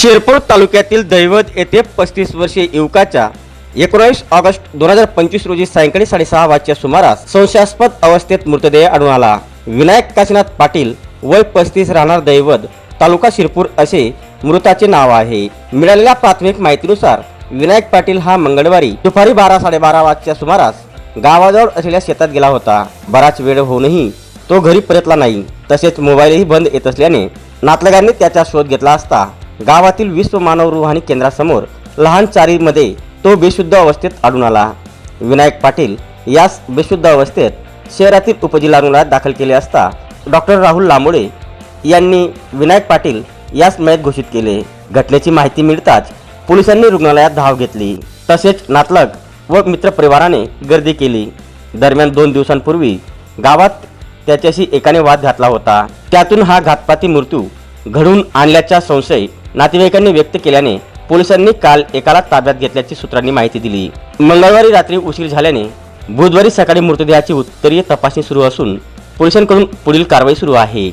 शिरपूर तालुक्यातील दैवत येथे पस्तीस वर्षीय युवकाच्या एकोणावीस ऑगस्ट दोन हजार पंचवीस रोजी सायंकाळी साडेसहा वाजच्या सुमारास संशयास्पद अवस्थेत मृतदेह आढळून आला. विनायक काशीनाथ पाटील वय पस्तीस राहणार दैवत तालुका शिरपूर असे मृताचे नाव आहे. मिळालेल्या प्राथमिक माहितीनुसार विनायक पाटील हा मंगळवारी दुपारी बारा साडेबारा वाजच्या सुमारास गावाजवळ असलेल्या शेतात गेला होता. बराच वेळ होऊनही तो घरी परतला नाही. तसेच मोबाईलही बंद येत असल्याने नातलगांनी त्याचा शोध घेतला असता. गावातील विश्व मानव रुहानी केंद्रासमोर लहान चारीमध्ये तो बेशुद्ध अवस्थेत आढळून आला. विनायक पाटील यास बेशुद्ध अवस्थेत शहरातील उपजिल्हा रुग्णालयात दाखल केले असता डॉक्टर राहुल लांबोळे यांनी विनायक पाटील यास मयत घोषित केले. घटनेची माहिती मिळताच पोलिसांनी रुग्णालयात धाव घेतली. तसेच नातलग व मित्रपरिवाराने गर्दी केली. दरम्यान दोन दिवसांपूर्वी गावात त्याच्याशी एकाने वाद घातला होता. त्यातून हा घातपाती मृत्यू घडून आणल्याचा संशय नातेवाईकांनी व्यक्त केल्याने पोलिसांनी काल एकाला ताब्यात घेतल्याची सूत्रांनी माहिती दिली. मंगळवारी रात्री उशीर झाल्याने बुधवारी सकाळी मृतदेहाची उत्तरीय तपासणी सुरू असून पोलिसांकडून पुढील कारवाई सुरू आहे.